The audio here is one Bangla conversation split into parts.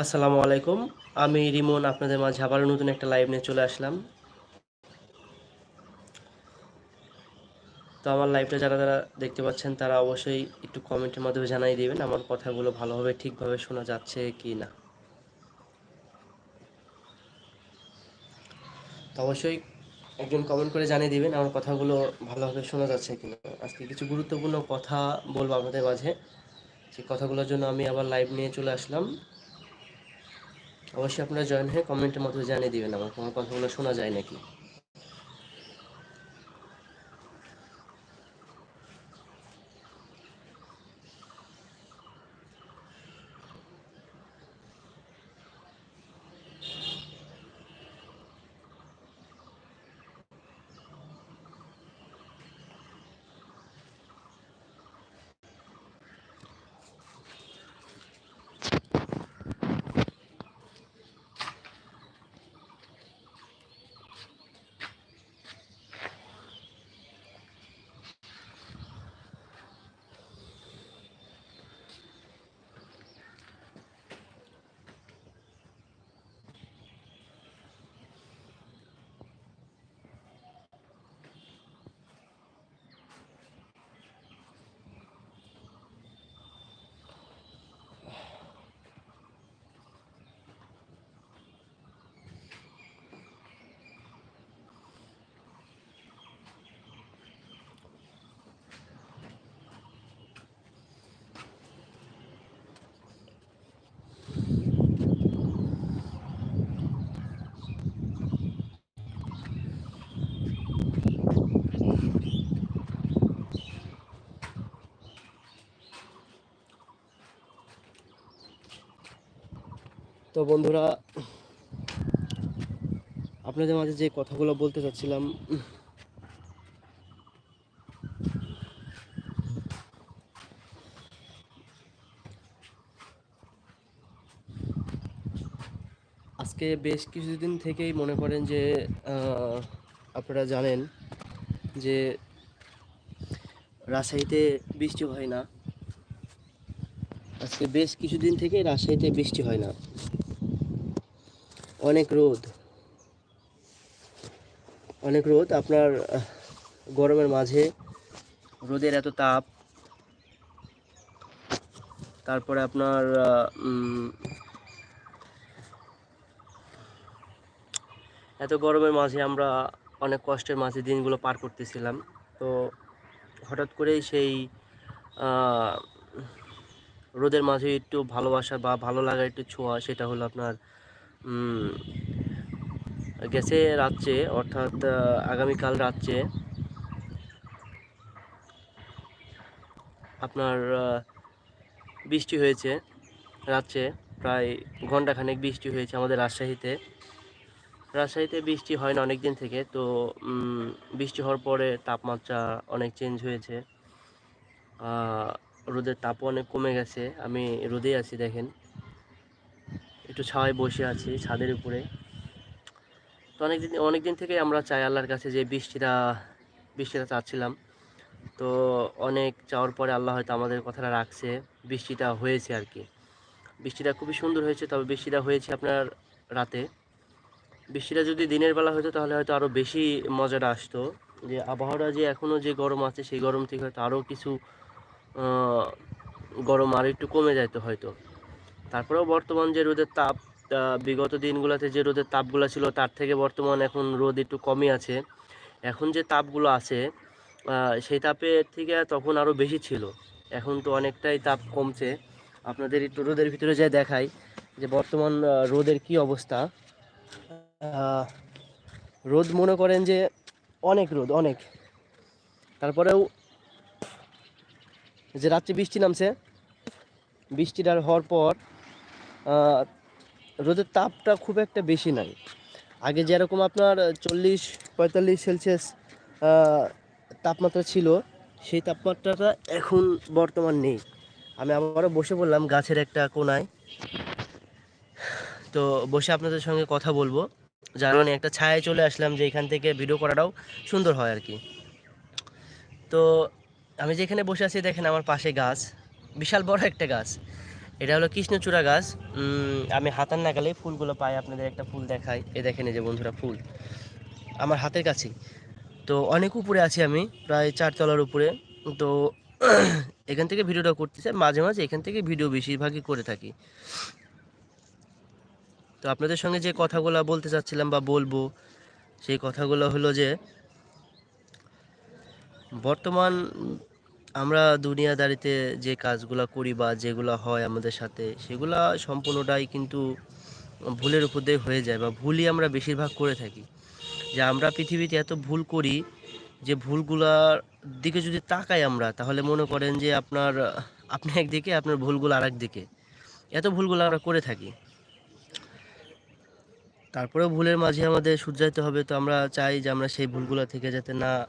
আসসালামু আলাইকুম। আমি রিমন, আপনাদের মাঝে আবারও নতুন একটা লাইভ নিয়ে চলে আসলাম। তো আমার লাইভটা যারা যারা দেখতে পাচ্ছেন, তারা অবশ্যই একটু কমেন্টের মাধ্যমে জানাই দেবেন, আমার কথাগুলো ভালোভাবে, ঠিকভাবে শোনা যাচ্ছে কি না তো অবশ্যই একজন কমেন্ট করে জানিয়ে দেবেন, আমার কথাগুলো ভালোভাবে শোনা যাচ্ছে কিনা। আজকে কিছু গুরুত্বপূর্ণ কথা বলব আপনাদের মাঝে। সেই কথাগুলোর জন্য আমি আবার লাইভ নিয়ে চলে আসলাম। অবশ্যই আপনারা জয়েন হয়ে কমেন্টের মাধ্যমে জানিয়ে দিবেন আমার কোনো কথাগুলো শোনা যায় নাকি? তো বন্ধুরা, আপনাদের মাঝে যে কথাগুলো বলতে চাচ্ছিলাম, আজকে বেশ কিছুদিন থেকেই মনে করেন যে আপনারা জানেন যে রাজশাহীতে বৃষ্টি হয় না। আজকে বেশ কিছুদিন থেকে রাজশাহীতে বৃষ্টি হয় না। অনেক রোদ। অনেক রোদ, আপনার গরমের মাঝে রোদের এত তাপ। তারপরে আপনার এত গরমের মাঝে আমরা অনেক কষ্টের মাঝে দিনগুলো পার করতেছিলাম। তো হঠাৎ করেই সেই রোদের মাঝে একটু ভালোবাসা বা ভালো লাগার একটু ছোঁয়া, সেটা হলো আপনার গেছে রাত্রে, অর্থাৎ আগামীকাল রাত্রে। আপনার বৃষ্টি হয়েছে রাত্রে, প্রায় ঘন্টাখানেক বৃষ্টি হয়েছে আমাদের রাজশাহীতে। রাজশাহীতে বৃষ্টি হয় না অনেক দিন থেকে, তো বৃষ্টি হওয়ার পরে তাপমাত্রা অনেক চেঞ্জ হয়েছে। রোদের তাপও অনেক কমে গেছে। আমি রোদেই আছি, দেখেন। একটু ছাওয়ায় বসে আছি ছাদের উপরে। তো অনেক দিন অনেক দিন থেকে আমরা চাই আল্লাহর কাছে যে বৃষ্টিটা বৃষ্টিটা চাচ্ছিলাম। তো অনেক চাওয়ার পরে আল্লাহ হয়তো আমাদের কথাটা রাখছে, বৃষ্টিটা হয়েছে আর কি। বৃষ্টিটা খুবই সুন্দর হয়েছে, তবে বৃষ্টিটা হয়েছে আপনার রাতে। বৃষ্টিটা যদি দিনের বেলা হতো তাহলে হয়তো আরও বেশি মজাটা আসতো। যে আবহাওয়াটা যে এখনও যে গরম আছে, সেই গরম থেকে হয়তো আরও কিছু গরম আরও একটু কমে যাইতো হয়তো। তারপরেও বর্তমান যে রোদের তাপ বিগত দিনগুলোতে যে রোদের তাপগুলো ছিল তার থেকে বর্তমান এখন রোদ একটু কমই আছে। এখন যে তাপগুলো আছে সেই তাপের থেকে তখন আরও বেশি ছিল। এখন তো অনেকটাই তাপ কমছে। আপনাদের একটু রোদের ভিতরে যাই দেখাই যে বর্তমান রোদের কি অবস্থা। রোদ মনে করেন যে অনেক রোদ, অনেক। তারপরেও যে রাত্রে বৃষ্টি নামছে, বৃষ্টিটা হওয়ার পর রোদের তাপটা খুব একটা বেশি নাই। আগে যেরকম আপনার চল্লিশ পঁয়তাল্লিশ সেলসিয়াস তাপমাত্রা ছিল, সেই তাপমাত্রাটা এখন বর্তমান নেই। আমি আবারও বসে পড়লাম গাছের একটা কোনায়। তো বসে আপনাদের সঙ্গে কথা বলব। যার মানে একটা ছায়ায় চলে আসলাম যে এখান থেকে ভিডিও করাটাও সুন্দর হয় আর কি তো আমি যেখানে বসে আছি দেখেন আমার পাশে গাছ, বিশাল বড় একটা গাছ। এটা হলো কৃষ্ণচূড়া গাছ। আমি হাতার নাগালে ফুলগুলো পাই, আপনাদের একটা ফুল দেখাই। এ দেখেন এই যে বন্ধুরা ফুল। আমার হাতের কাছেই। তো অনেক উপরে আছি আমি, প্রায় চারতলার উপরে। তো এখান থেকে ভিডিওটা করতে চাই, মাঝে মাঝে এখান থেকে ভিডিও বেশিরভাগই করে থাকি। তো আপনাদের সঙ্গে যে কথাগুলো বলতে চাচ্ছিলাম বা বলব, সেই কথাগুলো হলো যে, বর্তমান আমরা দুনিয়াদারিতে যে কাজগুলো করি বা যেগুলো হয় আমাদের সাথে, সেগুলা সম্পূর্ণটাই কিন্তু ভুলের উপর দিয়ে হয়ে যায় বা ভুলই আমরা বেশিরভাগ করে থাকি। যে আমরা পৃথিবীতে এত ভুল করি, যে ভুলগুলার দিকে যদি তাকাই আমরা, তাহলে মনে করেন যে আপনার, আপনি একদিকে আপনার ভুলগুলো আর দিকে। এত ভুলগুলো আমরা করে থাকি। তারপরেও ভুলের মাঝে আমাদের শুধরাইতে হবে, তো আমরা চাই যে আমরা সেই ভুলগুলো থেকে যাতে না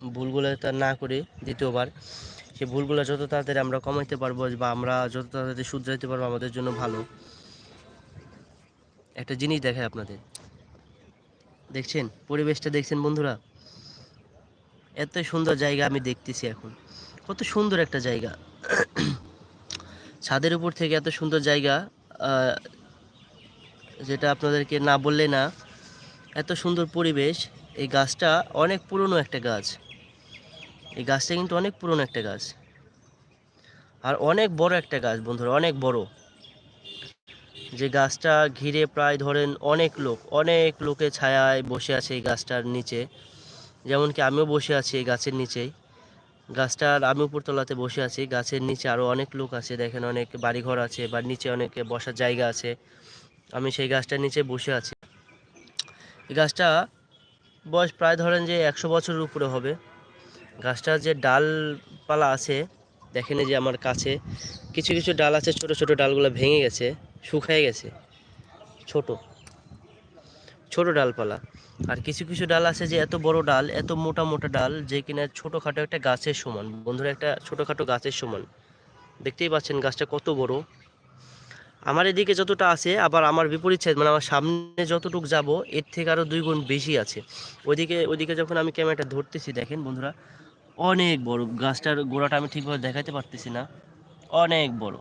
ভুলগুলো না করে দ্বিতীয়বার, সেই ভুলগুলো যত তাড়াতাড়ি আমরা কমাইতে পারব বা আমরা যত তাড়াতাড়ি শুধরাইতে পারব আমাদের জন্য ভালো। একটা জিনিস দেখায় আপনাদের। দেখছেন? পরিবেশটা দেখছেন বন্ধুরা? এত সুন্দর জায়গা আমি দেখতেছি এখন। কত সুন্দর একটা জায়গা। ছাদের উপর থেকে এত সুন্দর জায়গা যেটা আপনাদেরকে না বললে না, এত সুন্দর পরিবেশ, এই গাছটা অনেক পুরনো একটা গাছ। এই গাছটা কিন্তু অনেক পুরনো একটা গাছ। আর অনেক বড় একটা গাছ বন্ধুরা, অনেক বড়। যে গাছটা ঘিরে প্রায় ধরেন অনেক লোক, অনেক লোকে ছায়ায় বসে আছে এই গাছটার নিচে। যেমন কি আমিও বসে আছি এই গাছের নিচেই। গাছটার আমি উপরতলাতে বসে আছি, গাছের নিচে আরও অনেক লোক আছে, দেখেন অনেক বাড়িঘর আছে বা নিচে অনেক বসার জায়গা আছে। আমি সেই গাছটার নিচে বসে আছি। এই গাছটা বয়স প্রায় ধরেন যে একশো বছরের উপরে হবে। গাছটার যে ডালপালা আছে, দেখেন যে আমার কাছে, কিছু কিছু ডাল আছে, ছোট ছোট ডালগুলো ভেঙে গেছে, শুকায় গেছে, ছোট ছোট ডালপালা। আর কিছু কিছু ডাল আছে যে এত বড় ডাল, এত মোটা মোটা ডাল, যে কিনা ছোটোখাটো একটা গাছের সমান। বন্ধুরা, একটা ছোটোখাটো গাছের সমান। দেখতেই পাচ্ছেন গাছটা কত বড়। আমার এদিকে যতটা আছে, আবার আমার বিপরীত সাইড মানে আমার সামনে যতটুকু যাব, এর থেকে আরও দুই গুণ বেশি আছে। ওইদিকে ওইদিকে যখন আমি ক্যামেরাটা ধরতেছি, দেখেন বন্ধুরা অনেক বড়। গাছটার গোড়াটা আমি ঠিকভাবে দেখাতে পারতেছি না। অনেক বড়।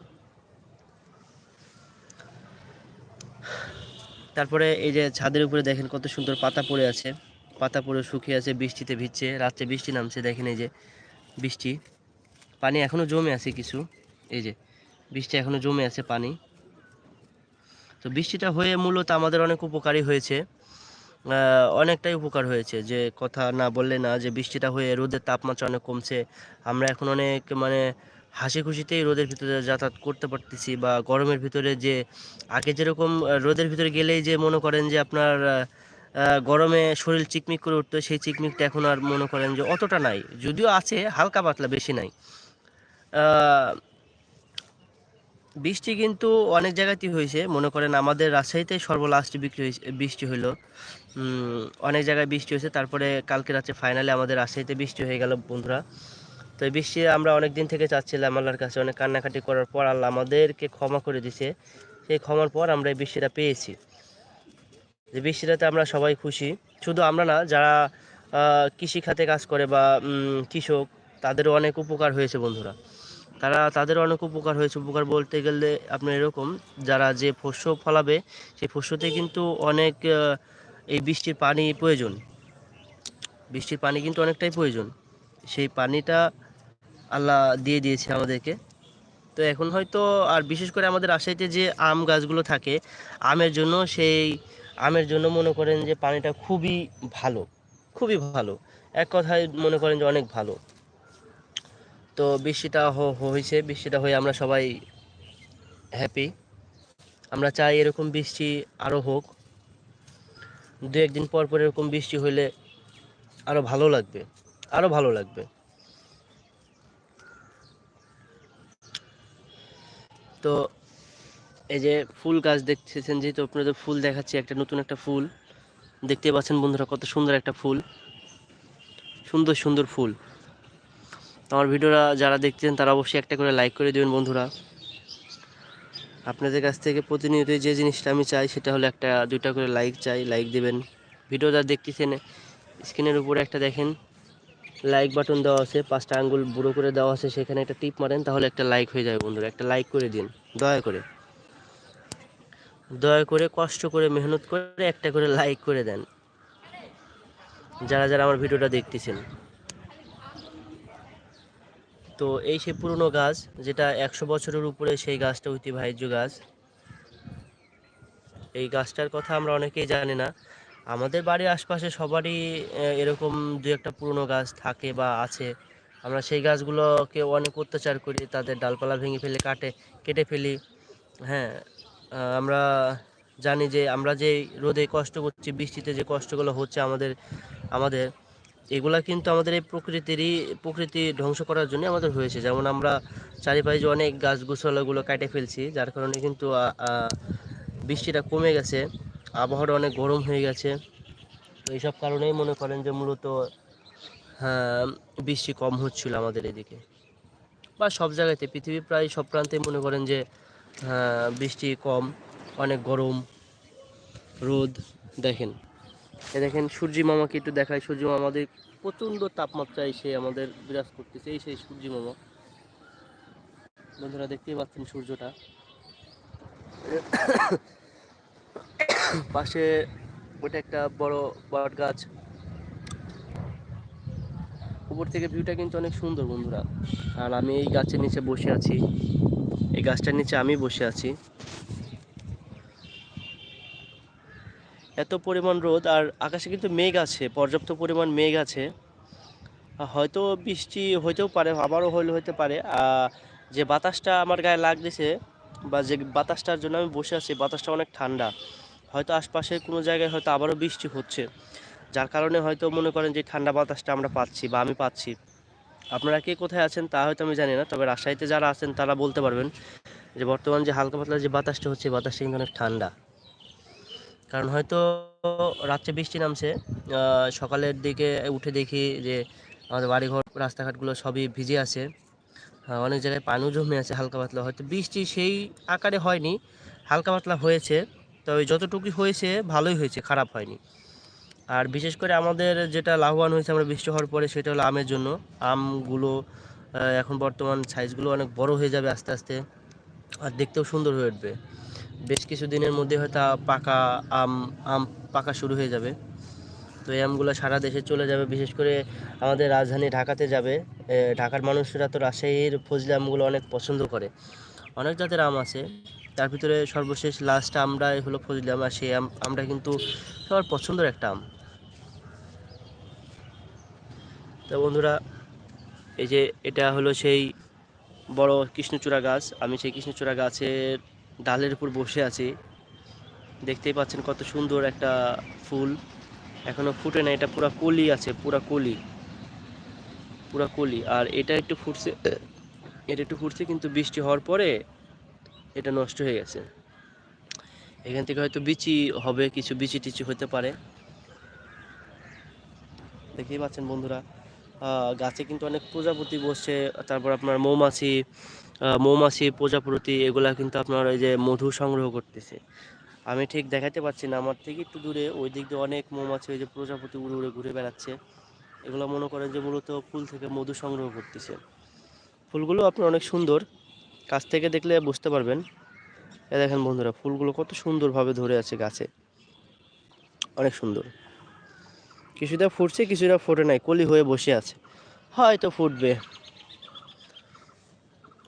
তারপরে এই যে ছাদের উপরে দেখেন কত সুন্দর পাতা পড়ে আছে। পাতা পড়ে শুকিয়ে আছে, বৃষ্টিতে ভিজছে। রাত্রে বৃষ্টি নামছে, দেখেন এই যে বৃষ্টি। পানি এখনও জমে আছে কিছু। এই যে বৃষ্টি এখনও জমে আছে পানি। তো বৃষ্টিটা হয়ে মূলত আমাদের অনেক উপকারী হয়েছে। অনেকটাই উপকার হয়েছে যে কথা না বললে না, যে বৃষ্টিটা হয়ে রোদের তাপমাত্রা অনেক কমছে। আমরা এখন অনেক মানে হাসি খুশিতেই রোদের ভিতরে যাতায়াত করতে পারতেছি বা গরমের ভিতরে যে আগে যেরকম রোদের ভিতরে গেলেই যে মনে করেন যে আপনার গরমে শরীর চিকমিক করে উঠতো, সেই চিকমিকটা এখন আর মনে করেন যে অতটা নাই। যদিও আছে, হালকা পাতলা বেশি নাই। বৃষ্টি কিন্তু অনেক জায়গাতেই হয়েছে। মনে করেন আমাদের রাজশাহীতে সর্বলাস্ট বিক্রি হয়েছে, বৃষ্টি হলো অনেক জায়গায় বৃষ্টি হয়েছে। তারপরে কালকে রাত্রে ফাইনালে আমাদের রাজশাহীতে বৃষ্টি হয়ে গেল বন্ধুরা। তো এই বৃষ্টি আমরা অনেক দিন থেকে চাচ্ছিলাম আল্লাহর কাছে। অনেক কান্নাকাটি করার পর আল্লাহ আমাদেরকে ক্ষমা করে দিছে সেই ক্ষমার পর আমরা এই বৃষ্টিটা পেয়েছি। যে বৃষ্টিটাতে আমরা সবাই খুশি। শুধু আমরা না, যারা কৃষি খাতে কাজ করে বা কৃষক, তাদেরও অনেক উপকার হয়েছে বন্ধুরা। তারা তাদের অনেক উপকার হয়েছে। উপকার বলতে গেলে আপনার এরকম, যারা যে ফস্য ফলাবে, সেই ফস্যতে কিন্তু অনেক এই বৃষ্টির পানি প্রয়োজন। বৃষ্টির পানি কিন্তু অনেকটাই প্রয়োজন। সেই পানিটা আল্লাহ দিয়ে দিয়েছে আমাদেরকে। তো এখন হয়তো, আর বিশেষ করে আমাদের রাজশাহীতে যে আম গাছগুলো থাকে, আমের জন্য সেই, আমের জন্য মনে করেন যে পানিটা খুবই ভালো খুবই ভালো। এক কথায় মনে করেন যে অনেক ভালো। তো বৃষ্টিটা হয়েছে, বৃষ্টিটা হয়ে আমরা সবাই হ্যাপি আমরা চাই এরকম বৃষ্টি আরও হোক। দু একদিন পর পর এরকম বৃষ্টি হলে আরও ভালো লাগবে আরও ভালো লাগবে। তো এই যে ফুল গাছ দেখতেছেন, যেহেতু আপনাদের ফুল দেখাচ্ছি, একটা নতুন একটা ফুল। দেখতে পাচ্ছেন বন্ধুরা কত সুন্দর একটা ফুল। সুন্দর সুন্দর ফুল। আমার ভিডিওটা যারা দেখছেন, তারা অবশ্যই একটা করে লাইক করে দেবেন বন্ধুরা। আপনাদের কাছ থেকে প্রতিনিয়ত যে জিনিসটা আমি চাই, সেটা হলো একটা, দুইটা করে লাইক চাই লাইক দেবেন। ভিডিও যা দেখতেছেন, স্ক্রিনের উপরে একটা দেখেন লাইক বাটন দেওয়া আছে, পাঁচটা আঙ্গুল বুড়ো করে দেওয়া আছে, সেখানে একটা টিপ মারেন, তাহলে একটা লাইক হয়ে যাবে বন্ধুরা। একটা লাইক করে দিন, দয়া করে। দয়া করে, কষ্ট করে, মেহনত করে, একটা করে লাইক করে দেন। যারা যারা আমার ভিডিওটা দেখতেছেন। তো এই সেই পুরনো গাছ, যেটা একশো বছরের উপরে সেই গাছটা ঐতিহ্যবাহী গাছ। এই গাছটার কথা আমরা অনেকেই জানি না। আমাদের বাড়ির আশপাশে সবারই এরকম দু একটা পুরনো গাছ থাকে বা আছে। আমরা সেই গাছগুলোকে অনেক অত্যাচার করি, তাদের ডালপালা ভেঙে ফেলে, কাটে, কেটে ফেলি। হ্যাঁ আমরা জানি যে আমরা যে রোদে কষ্ট করছি, বৃষ্টিতে যে কষ্টগুলো হচ্ছে আমাদের আমাদের এগুলা কিন্তু আমাদের এই প্রকৃতিরই প্রকৃতি ধ্বংস করার জন্য আমাদের হয়েছে। যেমন আমরা চারিপাশে অনেক গাছ গোছালাগুলো কেটে ফেলছি যার কারণে কিন্তু বৃষ্টিটা কমে গেছে আবহাওয়াটা অনেক গরম হয়ে গেছে। এইসব কারণেই মনে করেন যে মূলত হ্যাঁ বৃষ্টি কম হচ্ছিল আমাদের এদিকে। বা সব জায়গাতে পৃথিবীর প্রায় সব প্রান্তে মনে করেন যে হ্যাঁ, বৃষ্টি কম অনেক গরম রোদ দেখেন। এ দেখেন, সূর্যি মামাকে একটু দেখায় সূর্যি মামা আমাদের প্রচণ্ড তাপমাত্রায় সে আমাদের বিরাজ করতেছে। এই সেই সূর্যি মামা। বন্ধুরা, দেখতেই পাচ্ছেন সূর্যটা। পাশে ওটা একটা বড় বট গাছ। উপর থেকে ভিউটা কিন্তু অনেক সুন্দর, বন্ধুরা। আর আমি এই গাছের নিচে বসে আছি। এই গাছটার নিচে আমি বসে আছি। এত পরিমাণ রোদ আর আকাশে কিন্তু মেঘ আছে, পর্যাপ্ত পরিমাণ মেঘ আছে। হয়তো বৃষ্টি হইতেও পারে, আবারও হইলে, হইতে পারে। যে বাতাসটা আমার গায়ে লাগতেছে বা যে বাতাসটার জন্য আমি বসে আছি, বাতাসটা অনেক ঠান্ডা। হয়তো আশপাশের কোনো জায়গায় হয়তো আবারও বৃষ্টি হচ্ছে। যার কারণে হয়তো মনে করেন যে ঠান্ডা বাতাসটা আমরা পাচ্ছি বা আমি পাচ্ছি। আপনারা কে কোথায় আছেন তা হয়তো আমি জানি না, তবে রাজশাহীতে যারা আছেন তারা বলতে পারবেন যে বর্তমান যে হালকা পাতলা যে বাতাসটা হচ্ছে বাতাসটা কিন্তু অনেক ঠান্ডা। কারণ হয়তো রাত্রে বৃষ্টি নামছে সকালের দিকে উঠে দেখি যে আমাদের বাড়িঘর, রাস্তাঘাটগুলো সবই ভিজে আছে। অনেক জায়গায় পানিও জমে আছে হালকা পাতলা। হয়তো বৃষ্টি সেই আকারে হয়নি, হালকা পাতলা হয়েছে, তবে যতটুকু হয়েছে ভালোই হয়েছে, খারাপ হয়নি। আর বিশেষ করে আমাদের যেটা লাভবান হয়েছে আমরা বৃষ্টি হওয়ার পরে, সেটা হলো আমের জন্য। আমগুলো এখন বর্তমান সাইজগুলো অনেক বড় হয়ে যাবে আস্তে আস্তে, আর দেখতেও সুন্দর হয়ে উঠবে। বেশ কিছু দিনের মধ্যে হয়তো পাকা আম আম পাকা শুরু হয়ে যাবে। তো এই আমগুলো সারা দেশে চলে যাবে, বিশেষ করে আমাদের রাজধানী ঢাকাতে যাবে। ঢাকার মানুষরা তো রাজশাহীর ফজলি আমগুলো অনেক পছন্দ করে। অনেক জাতের আম আছে। তার ভিতরে সর্বশেষ লাস্ট আমরা হলো ফজলি আম, আর সেই আম আমরা কিন্তু সবার পছন্দের একটা আম। তো বন্ধুরা, এই যে এটা হলো সেই বড় কৃষ্ণচূড়া গাছ। আমি সেই কৃষ্ণচূড়া গাছের ডালের উপর বসে আছি। দেখতেই পাচ্ছেন কত সুন্দর একটা ফুল। এখনও ফুটে না, এটা পুরা কলি আছে, পুরা কলি। পুরা কলি। আর এটা একটু ফুটছে, এটা একটু ফুটছে, কিন্তু বৃষ্টি হওয়ার পরে এটা নষ্ট হয়ে গেছে। এখান থেকে হয়তো বিচি হবে, কিছু বিচি টিচি হতে পারে। দেখতেই পাচ্ছেন বন্ধুরা গাছে কিন্তু অনেক প্রজাপতি বসছে, তারপর আপনার মৌমাছি মৌমাছি, প্রজাপতি, এগুলা কিন্তু আপনার ওই যে মধু সংগ্রহ করতেছে। আমি ঠিক দেখাতে পাচ্ছি না, আমার থেকে একটু দূরে ওই দিক দিয়ে অনেক মৌমাছি, ওই যে প্রজাপতি উড়ে উড়ে ঘুরে বেড়াচ্ছে। এগুলো মনে করেন যে মূলত ফুল থেকে মধু সংগ্রহ করতেছে। ফুলগুলো আপনার অনেক সুন্দর, কাছ থেকে দেখলে বুঝতে পারবেন। এ দেখেন বন্ধুরা, ফুলগুলো কত সুন্দরভাবে ধরে আছে গাছে। অনেক সুন্দর। কিছুটা ফুটছে, কিছুটা ফোটে নাই, কলি হয়ে বসে আছে। হয়তো ফুটবে।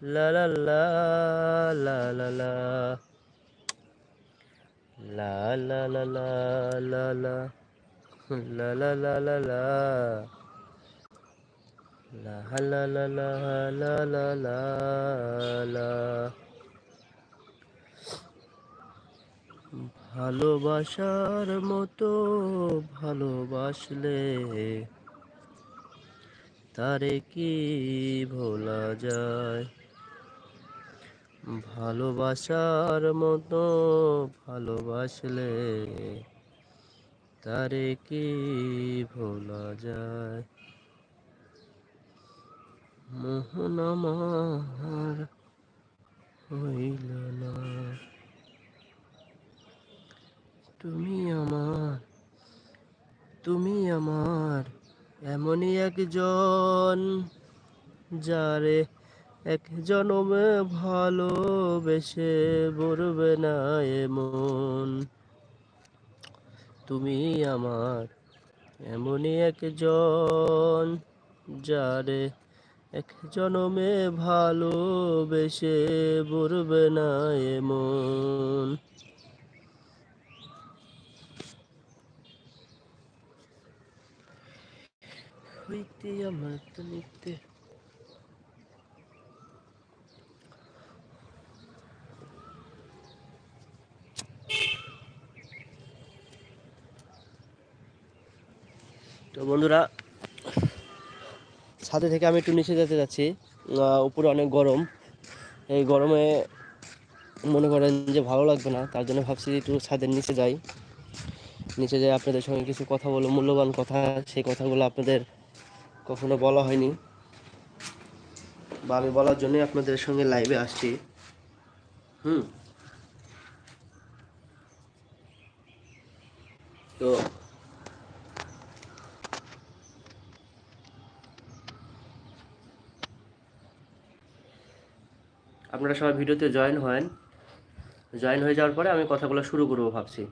La La la la la la la La la la la la La la la la la la la la ভালোবাসার মতো ভালোবাসলে তারে কি ভোলা যায় ভালোবাসার মতো ভালোবাসলে তারে কি ভোলা যায়? মোহন আমার হইল না। তুমি আমার তুমি আমার, এমনই একজন যারে এক জনমে ভালোবেসে বলবে না এমন। তুমি আমার এমনই একজন যারে এক জনমে ভালোবেসে বলবে না এমন। হইতে আমার তো নিতে তো বন্ধুরা, ছাদে থেকে আমি একটু নিচে যেতে যাচ্ছি। উপরে অনেক গরম। এই গরমে মনে করেন যে ভালো লাগবে না, তার জন্য ভাবছি একটু ছাদের নিচে যাই। নিচে যাই আপনাদের সঙ্গে কিছু কথা বলো, মূল্যবান কথা, সেই কথাগুলো আপনাদের কখনো বলা হয়নি। বা আমি বলার জন্যই আপনাদের সঙ্গে লাইভে আসছি। হুম। তো আপনারা সবাই ভিডিওতে জয়েন হন। জয়েন হয়ে যাওয়ার পরে আমি কথাগুলো শুরু করব ভাবছি।